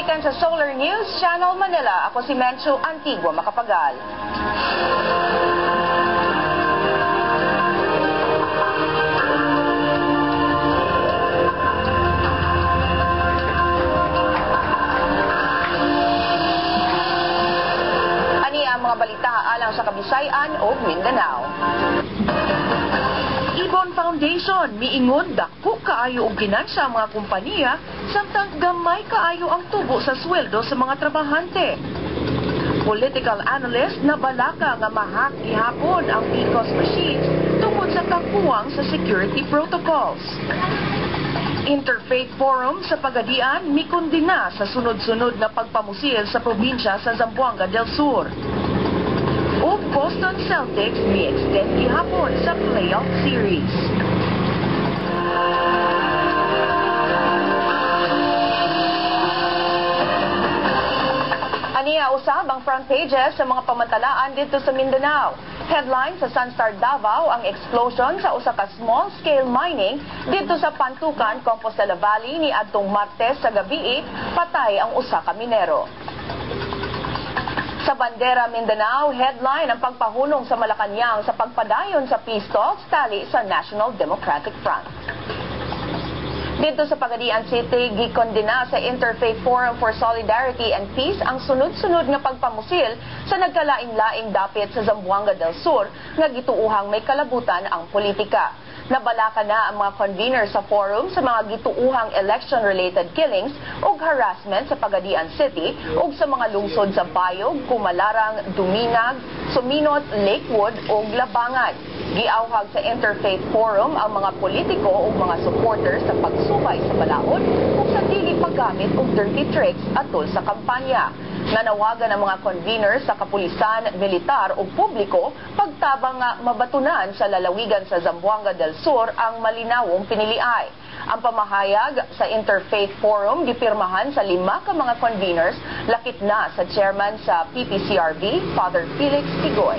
Gikan sa Solar News Channel Manila, ako si Menchu Antigua Makapagal. Ani ang mga balita alang sa Kabisayan o Mindanao. Foundation miingon dako kaayo og ginansa ang mga kompanya samtang gamay kaayo ang tubo sa sweldo sa mga trabahante. Political analyst na balaka nga mahak gihapon ang PCOS machines tungod sa kakuwang sa security protocols. Interfaith Forum sa Pagadian mikundina sa sunod-sunod na pagpamusil sa probinsya sa Zamboanga del Sur ug Boston Celtics mi-extend gihapon sa playoff series. Usab ang front pages sa mga pamatalaan dito sa Mindanao. Headline sa Sunstar Davao ang explosion sa usa ka small-scale mining dito sa Pantukan, Compostela Valley ni adtong Martes sa gabi, patay ang usa ka minero. Sa Bandera, Mindanao, headline ang pagpahunong sa Malacanang sa pagpadayon sa peace talks tali sa National Democratic Front. Dito sa Pagadian City, gikondena sa Interfaith Forum for Solidarity and Peace ang sunod-sunod nga pagpamusil sa nagkalaing-laing dapit sa Zamboanga del Sur nga gituuhang may kalabutan ang politika. Nabalaka na ang mga convener sa forum sa mga gituuhang election-related killings o harassment sa Pagadian City o sa mga lungsod sa Bayog, Pumalarang, Duminag, Suminot, Lakewood o Labangan. Giawhag sa Interfaith Forum ang mga politiko o mga supporters sa pagsubay sa balaod o sa dili paggamit og dirty tricks atol sa kampanya. Nanawagan ang mga conveners sa kapulisan, militar o publiko pagtabang nga mabatunan sa lalawigan sa Zamboanga del Sur ang malinawong piniliay. Ang pamahayag sa Interfaith Forum gipirmahan sa lima ka mga conveners lakit na sa chairman sa PPCRB, Father Felix Tigoy.